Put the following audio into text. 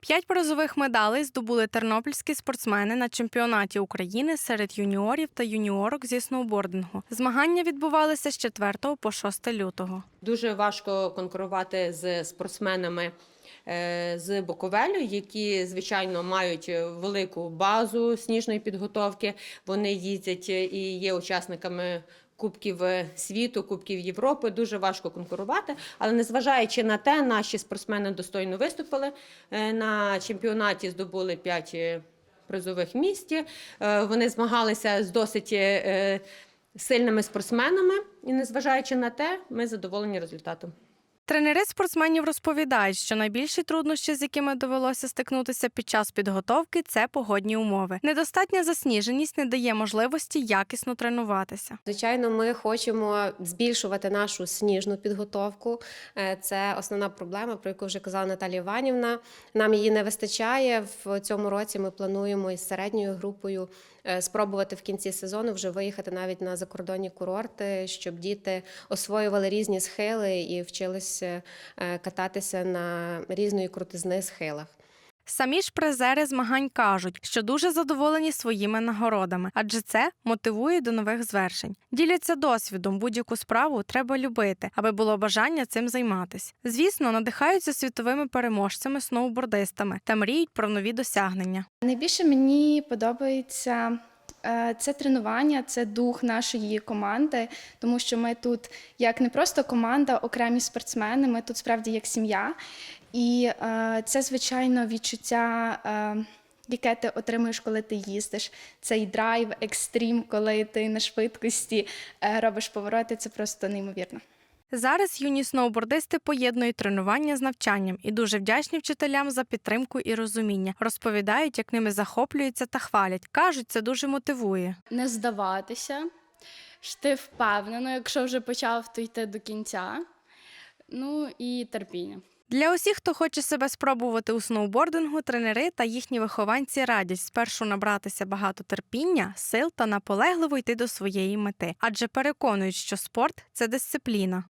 П'ять призових медалей здобули тернопільські спортсмени на чемпіонаті України серед юніорів та юніорок зі сноубордингу. Змагання відбувалися з 4 по 6 лютого. Дуже важко конкурувати з спортсменами е, з Буковелю, які звичайно мають велику базу сніжної підготовки. Вони їздять і є учасниками. Кубків світу, Кубків Європи дуже важко конкурувати, але незважаючи на те, наші спортсмени достойно виступили Е, на чемпіонаті, здобули 5 призових місць. Е, Вони змагалися з досить е, сильними спортсменами, і незважаючи на те, ми задоволені результатом. Тренери спортсменів розповідають, що найбільші труднощі, з якими довелося стикнутися під час підготовки, це погодні умови. Недостатня засніженість не дає можливості якісно тренуватися. Звичайно, ми хочемо збільшувати нашу сніжну підготовку. Е, Це основна проблема, про яку вже казала Наталія Іванівна. Нам її не вистачає. В цьому році ми плануємо із середньою групою спробувати в кінці сезону вже виїхати навіть на закордонні курорти, щоб діти освоювали різні схили і вчилися е, кататися на різної крутизни схилах. Самі ж призери змагань кажуть, що дуже задоволені своїми нагородами, адже це мотивує до нових звершень. Діляться досвідом, будь-яку справу треба любити, аби було бажання цим займатися. Звісно, надихаються світовими переможцями, сноубордистами та мріють про нові досягнення. Найбільше мені подобається це тренування, це дух нашої команди, тому що ми тут як не просто команда, окремі спортсмени, ми тут справді як сім'я. І е, це, звичайно, відчуття. е, Яке ти отримуєш, коли ти їздиш, цей драйв, екстрім, коли ти на швидкості е, робиш повороти, це просто неймовірно. Зараз юні сноубордисти поєднують тренування з навчанням і дуже вдячні вчителям за підтримку і розуміння. Розповідають, як ними захоплюються та хвалять. кажуть, це дуже мотивує. не здаватися, йти впевнено, якщо вже почав, то йти до кінця. Ну і терпіння. Для усіх, хто хоче себе спробувати у сноубордингу, тренери та їхні вихованці радять спершу набратися багато терпіння, сил та наполегливо йти до своєї мети, адже переконують, що спорт це дисципліна.